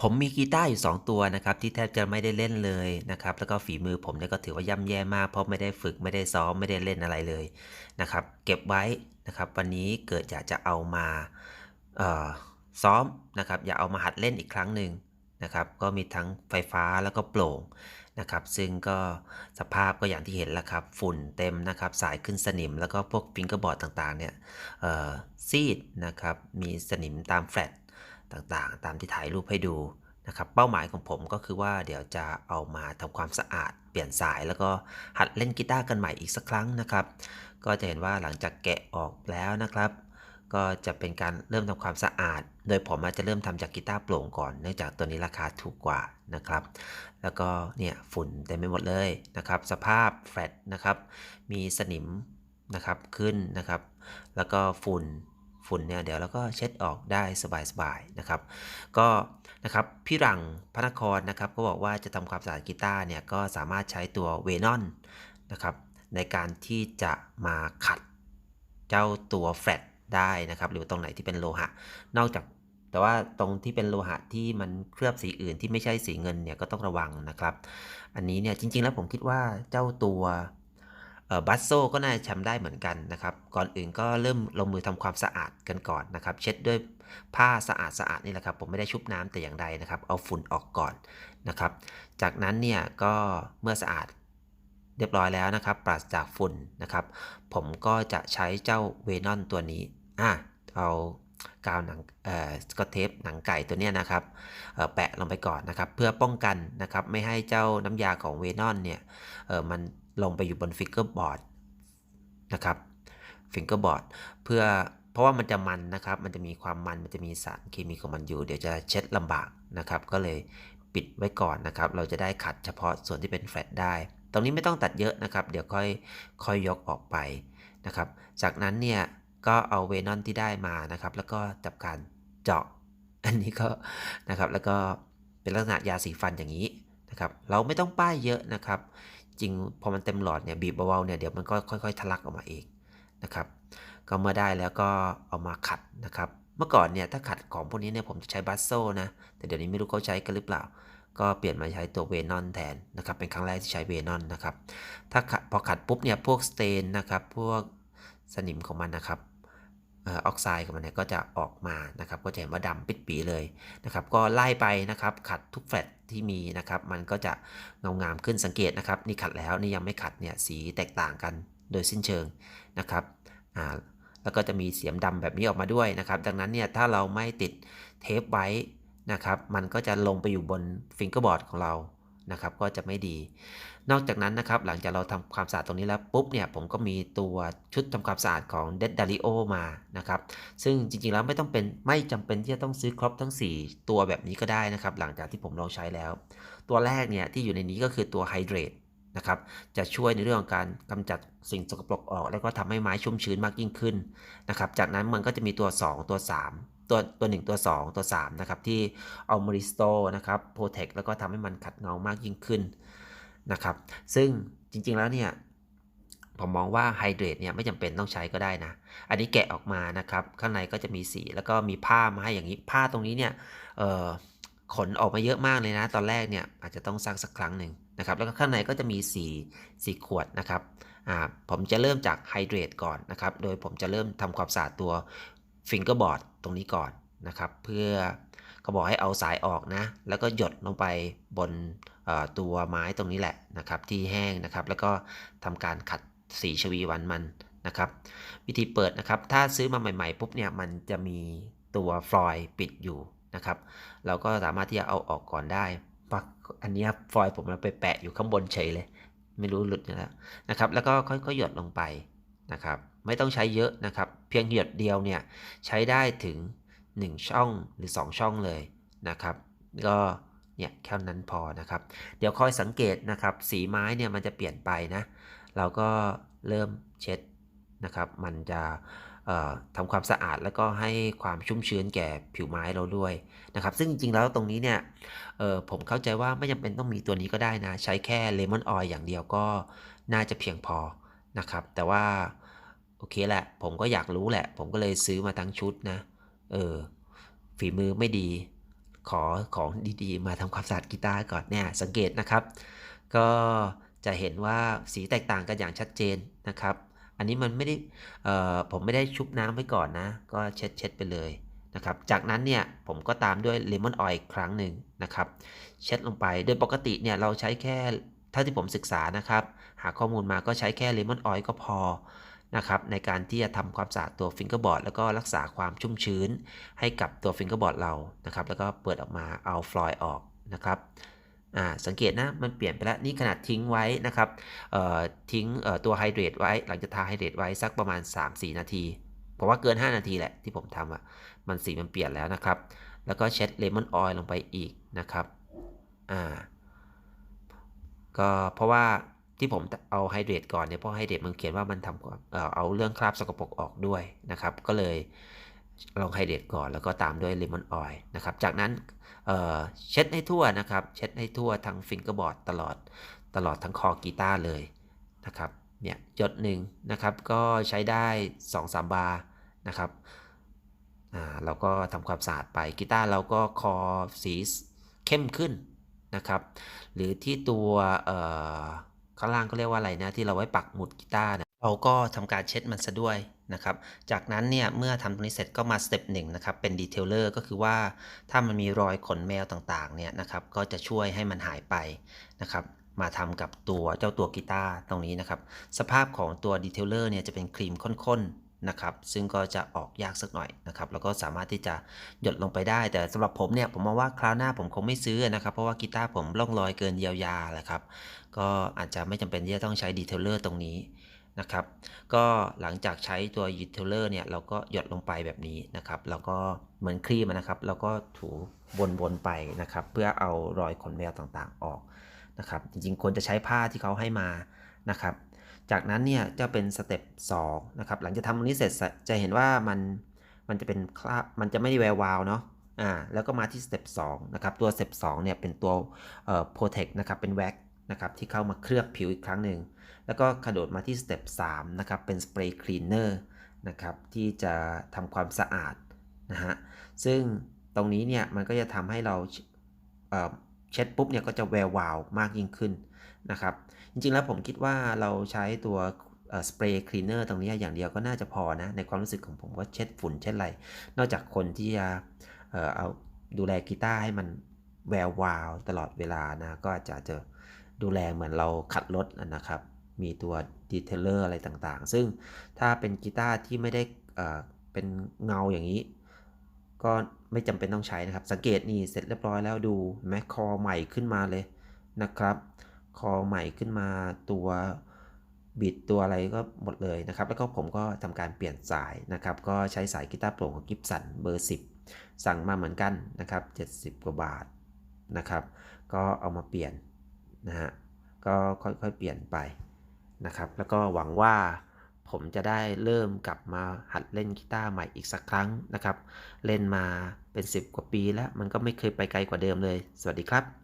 ผมมีกีตาร์อยู่2ตัวนะครับที่แทบจะไม่ได้เล่นเลยนะครับแล้วก็ฝีมือผมเนี่ยก็ถือว่าย่ำแย่มากเพราะไม่ได้ฝึกไม่ได้ซ้อมไม่ได้เล่นอะไรเลยนะครับเก็บไว้นะครับวันนี้เกิดอยากจะเอามาซ้อมนะครับอยากเอามาหัดเล่นอีกครั้งหนึ่งนะครับก็มีทั้งไฟฟ้าแล้วก็โปร่งนะครับซึ่งก็สภาพก็อย่างที่เห็นแล้วครับฝุ่นเต็มนะครับสายขึ้นสนิมแล้วก็พวกฟิงเกอร์บอร์ดต่างๆเนี่ยซีดนะครับมีสนิมตามแฟลต ต่างๆ ตามที่ถ่ายรูปให้ดูนะครับ เป้าหมายของผมก็คือว่าเดี๋ยวจะเอามาทำความสะอาด เปลี่ยนสายแล้วก็หัดเล่นกีตาร์กันใหม่อีกสักครั้งนะครับ ก็จะเห็นว่าหลังจากแกะออกแล้วนะครับ ก็จะเป็นการเริ่มทำความสะอาด โดยผมอาจจะเริ่มทำจากกีตาร์โปร่งก่อน เนื่องจากตัวนี้ราคาถูกกว่านะครับ แล้วก็เนี่ยฝุ่นเต็มไปหมดเลยนะครับ สภาพแฟลตนะครับ มีสนิมนะครับขึ้นนะครับ แล้วก็ฝุ่น ฝุ่นเนี่ยเดี๋ยวเราก็เช็ดออกได้สบายๆนะครับก็นะครับพี่รังพระนครนะครับก็บอกว่าจะทำความสะอาดกีตาร์เนี่ยก็สามารถใช้ตัวเวนอนนะครับในการที่จะมาขัดเจ้าตัวแฟลตได้นะครับ หรือตรงไหนที่เป็นโลหะ นอกจากแต่ว่าตรงที่เป็นโลหะที่มันเคลือบสีอื่นที่ไม่ใช่สีเงินเนี่ยก็ต้องระวังนะครับ อันนี้เนี่ยจริงๆแล้วผมคิดว่าเจ้าตัว บัสโซก็น่าจะทำได้เหมือนกันนะครับ ก่อนอื่นก็เริ่มลงมือทำความสะอาดกันก่อนนะครับ เช็ดด้วยผ้าสะอาดสะอาดนี่แหละครับ ผมไม่ได้ชุบน้ำแต่อย่างใดนะครับ เอาฝุ่นออกก่อนนะครับ จากนั้นเนี่ยก็เมื่อสะอาดเรียบร้อยแล้วนะครับ ปราศจากฝุ่นนะครับ ผมก็จะใช้เจ้าเวนอนตัวนี้อะเอากาวหนังเอ่อสกอตเทปหนังไก่ตัวเนี้ยนะครับแปะลงไปก่อนนะครับ เพื่อป้องกันนะครับ ไม่ให้เจ้าน้ำยาของเวนอนเนี่ยเออมัน ลงไปอยู่บนฟิกเกอร์บอร์ดนะครับฟิงเกอร์บอร์ดเพื่อเพราะว่ามันจะมันนะครับ มันจะมีความมันมันจะมีสารเคมีของมันอยู่ เดี๋ยวจะเช็ดลำบากนะครับ ก็เลยปิดไว้ก่อนนะครับ เราจะได้ขัดเฉพาะส่วนที่เป็นแฟลตได้ ตรงนี้ไม่ต้องตัดเยอะนะครับ เดี๋ยวค่อยค่อยยกออกไปนะครับ จากนั้นเนี่ยก็เอาเวนอนที่ได้มานะครับ แล้วก็จับการเจาะ อันนี้ก็นะครับ แล้วก็เป็นลักษณะยาสีฟันอย่างนี้นะครับ เราไม่ต้องป้ายเยอะนะครับ จริงพอมันเต็มหลอดเนี่ยบีบเบาๆเนี่ยเดี๋ยวมันก็ค่อย ๆ ทะลักออกมาเองนะครับ ก็เมื่อได้แล้วก็เอามาขัดนะครับ เมื่อก่อนเนี่ยถ้าขัดของพวกนี้เนี่ยผมจะใช้บัสโซนะ แต่เดี๋ยวนี้ไม่รู้เขาใช้กันหรือเปล่า ก็เปลี่ยนมาใช้ตัวเวนอนแทนนะครับ เป็นครั้งแรกที่ใช้เวนอนนะครับ ถ้าพอขัดปุ๊บเนี่ยพวกสเตนนะครับ พวกสนิมของมันนะครับ ออกไซด์ของมันเนี่ยก็จะออกมานะครับก็จะเห็นว่าดำปิดปีเลยนะครับก็ไล่ไปนะครับขัดทุกแฟลตที่มีนะครับมันก็จะเงางามขึ้นสังเกตนะครับนี่ขัดแล้วนี่ยังไม่ขัดเนี่ยสีแตกต่างกันโดยสิ้นเชิงนะครับอ่าแล้วก็จะมีเสียมดำแบบนี้ออกมาด้วยนะครับ ดังนั้นเนี่ยถ้าเราไม่ติดเทปไว้นะครับ มันก็จะลงไปอยู่บนฟิงเกอร์บอร์ดของเรานะครับ ก็จะไม่ดี นอกจากนั้นนะครับหลังจากเราทำความสะอาดตรงนี้แล้วปุ๊บเนี่ยผมก็มีตัวชุดทำความสะอาดของ d e d d a r i o มานะครับซึ่งจริงๆแล้วไม่ต้องเป็นไม่จำเป็นที่จะต้องซื้อครบทั้ง 4 ตัวแบบนี้ก็ได้นะครับหลังจากที่ผมลองใช้แล้ว ตัวแรกเนี่ยที่อยู่ในนี้ก็คือตัว Hydrate นะครับจะช่วยในเรื่องของการกำจัดสิ่งสกปรกออก แล้วก็ทำให้ไม้ชุ่มชื้นมากยิ่งขึ้นนะครับจากนั้นมันก็จะมีตัว 2 ตัว 3ตัวตัว1ตัว 2 ตัว3นะครับที่เอามาริสโตนะครับโปรเทคแล้วก็ทำให้มันขัดเงามากยิ่งขึ้น นะครับ ซึ่งจริงๆแล้วเนี่ยผมมองว่าไฮเดรตเนี่ยไม่จำเป็นต้องใช้ก็ได้นะ อันนี้แกะออกมานะครับ ข้างในก็จะมีสีแล้วก็มีผ้ามาให้อย่างนี้ ผ้าตรงนี้เนี่ยขนออกมาเยอะมากเลยนะ ตอนแรกเนี่ยอาจจะต้องซักสักครั้งหนึ่งนะครับ แล้วก็ข้างในก็จะมีสีสีขวดนะครับผมจะเริ่มจากไฮเดรตก่อนนะครับ โดยผมจะเริ่มทำความสะอาดตัวฟิงเกอร์บอร์ดตรงนี้ก่อนนะครับ เพื่อเขาบอกให้เอาสายออกนะ แล้วก็หยดลงไปบน ตัวไม้ตรงนี้แหละนะครับที่แห้งนะครับ แล้วก็ทำการขัดสีชวีวันมันนะครับ วิธีเปิดนะครับ ถ้าซื้อมาใหม่ ๆ ปุ๊บเนี่ยมันจะมีตัวฟลอยล์ปิดอยู่นะครับ เราก็สามารถที่จะเอาออกก่อนได้ปักอันนี้ฟลอยล์ผมมันไปแปะอยู่ข้างบนเฉยเลย ไม่รู้หลุดแล้วนะครับ แล้วก็ค่อยๆหยดลงไปนะครับ ไม่ต้องใช้เยอะนะครับ เพียงหยดเดียวเนี่ยใช้ได้ถึง 1 ช่องหรือ 2 ช่องเลยนะครับ ก็ เนี่ยแค่นั้นพอนะครับ เดี๋ยวคอยสังเกตนะครับ สีไม้เนี่ยมันจะเปลี่ยนไปนะ เราก็เริ่มเช็ดนะครับ มันจะทำความสะอาดแล้วก็ให้ความชุ่มชื้นแก่ผิวไม้เราด้วยนะครับ ซึ่งจริงๆแล้วตรงนี้เนี่ยผมเข้าใจว่าไม่จำเป็นต้องมีตัวนี้ก็ได้นะ ใช้แค่เลมอนออยล์อย่างเดียวก็น่าจะเพียงพอนะครับ แต่ว่าโอเคแหละ ผมก็อยากรู้แหละ ผมก็เลยซื้อมาทั้งชุดนะ เออ ฝีมือไม่ดี ขอของดีๆ มาทำความสะอาดกีตาร์ก่อนเนี่ยสังเกตนะครับ ก็จะเห็นว่าสีแตกต่างกันอย่างชัดเจนนะครับ อันนี้มันไม่ได้ผมไม่ได้ชุบน้ำไว้ก่อนนะ ก็เช็ดเช็ดไปเลยนะครับ จากนั้นเนี่ยผมก็ตามด้วยเลมอนออยล์อีกครั้งหนึ่งนะครับ เช็ดลงไป โดยปกติเนี่ยเราใช้แค่เท่าที่ผมศึกษานะครับ หาข้อมูลมาก็ใช้แค่เลมอนออยล์ก็พอ นะครับในการที่จะทำความสะอาดตัวฟิงเกอร์บอร์ดแล้วก็รักษาความชุ่มชื้น ให้กับตัวฟิงเกอร์บอร์ดเรานะครับแล้วก็เปิดออกมาเอาฟลอยด์ออกนะครับสังเกตนะมันเปลี่ยนไปแล้วนี่ขนาดทิ้งไว้นะครับทิ้งตัวไฮเดรตไว้ หลังจากทาไฮเดรตไว้สักประมาณ 3-4 นาทีเพราะว่าเกิน 5 นาทีแหละที่ผมทำอะมันสีมันเปลี่ยนแล้วนะครับ แล้วก็เช็ดเลมอนออยล์ลงไปอีกนะครับอ่าก็เพราะว่า ที่ผมเอาไฮเดรตก่อนเนี่ยเพราะไฮเดรตมันเขียนว่ามันทำเอ่อเอาเรื่องคราบสกปรกออกด้วยนะครับ ก็เลยลองไฮเดรตก่อนแล้วก็ตามด้วยเลมอนออยล์นะครับ จากนั้นเออเช็ดให้ทั่วนะครับ เช็ดให้ทั่วทั้งฟิงเกอร์บอร์ดตลอดตลอดทั้งคอกีตาร์เลยนะครับเนี่ยหยดหนึ่งนะครับก็ใช้ได้ 2-3 บาร์นะครับอ่าเราก็ทำความสะอาดไปกีตาร์เราก็คอสีเข้มขึ้นนะครับ หรือที่ตัวเอ่อ ข้างล่างก็เรียกว่าอะไรนะที่เราไว้ปักหมุดกีตาร์นะเราก็ทำการเช็ดมันซะด้วยนะครับ จากนั้นเนี่ยเมื่อทำตรงนี้เสร็จก็มาสเต็ปหนึ่งนะครับเป็นดีเทลเลอร์ก็คือว่าถ้ามันมีรอยขนแมวต่างๆเนี่ยนะครับก็จะช่วยให้มันหายไปนะครับมาทำกับตัวเจ้าตัวกีตาร์ตรงนี้นะครับ สภาพของตัวดีเทลเลอร์เนี่ยจะเป็นครีมข้นๆ นะครับ ซึ่งก็จะออกยากสักหน่อยนะครับ แล้วก็สามารถที่จะหยดลงไปได้ แต่สำหรับผมเนี่ย ผมมองว่าคราวหน้าผมคงไม่ซื้อนะครับ เพราะว่ากีตาร์ผมล่องรอยเกินเยียวยาแหละครับ ก็อาจจะไม่จำเป็นที่จะต้องใช้ดีเทลเลอร์ตรงนี้นะครับ ก็หลังจากใช้ตัวดีเทลเลอร์เนี่ย เราก็หยดลงไปแบบนี้นะครับ แล้วก็เหมือนครีมนะครับ แล้วก็ถูบนๆไปนะครับ เพื่อเอารอยขนแมวต่างๆออกนะครับ จริงๆควรจะใช้ผ้าที่เขาให้มานะครับ จากนั้นเนี่ยจะเป็นสเต็ป2นะครับหลังจากทำตรงนี้เสร็จจะเห็นว่ามันมันจะเป็นคราบมันจะไม่ได้แวววาวเนาะอ่าแล้วก็มาที่สเต็ป2นะครับตัวสเต็ป2เนี่ยเป็นตัวเอ่อ protect นะครับเป็นแว็กนะครับที่เข้ามาเคลือบผิวอีกครั้งหนึ่งแล้วก็กระโดดมาที่สเต็ป3นะครับเป็นสเปรย์คลีนเนอร์นะครับที่จะทำความสะอาดนะฮะซึ่งตรงนี้เนี่ยมันก็จะทำให้เรา เช็ดปุ๊บเนี่ยก็จะแวววาวมากยิ่งขึ้นนะครับ จริงๆแล้วผมคิดว่าเราใช้ตัวสเปรย์คลีนเนอร์ตรงนี้อย่างเดียวก็น่าจะพอนะ ในความรู้สึกของผมก็เช็ดฝุ่นเช็ดอะไร นอกจากคนที่จะเออเอาดูแลกีตาร์ให้มันแวววาวตลอดเวลานะ ก็อาจจะจะดูแลเหมือนเราขัดรถนะครับ มีตัวดีเทลเลอร์อะไรต่างๆ ซึ่งถ้าเป็นกีตาร์ที่ไม่ได้เป็นเงาอย่างนี้ ก็ไม่จำเป็นต้องใช้นะครับ สังเกตนี่เสร็จเรียบร้อยแล้วดูแมคคอใหม่ขึ้นมาเลยนะครับ คอใหม่ขึ้นมาตัวบิดตัวอะไรก็หมดเลยนะครับ แล้วก็ผมก็ทำการเปลี่ยนสายนะครับ ก็ใช้สายกีตาร์โปร่งของกิฟสันเบอร์ 10 สั่งมาเหมือนกันนะครับ 70 กว่าบาทนะครับ ก็เอามาเปลี่ยนนะฮะ ก็ค่อยๆเปลี่ยนไปนะครับ แล้วก็หวังว่า ผมจะได้เริ่มกลับมาหัดเล่นกีตาร์ใหม่อีกสักครั้งนะครับ เล่นมาเป็น 10 กว่าปีแล้วมันก็ไม่เคยไปไกลกว่าเดิมเลย สวัสดีครับ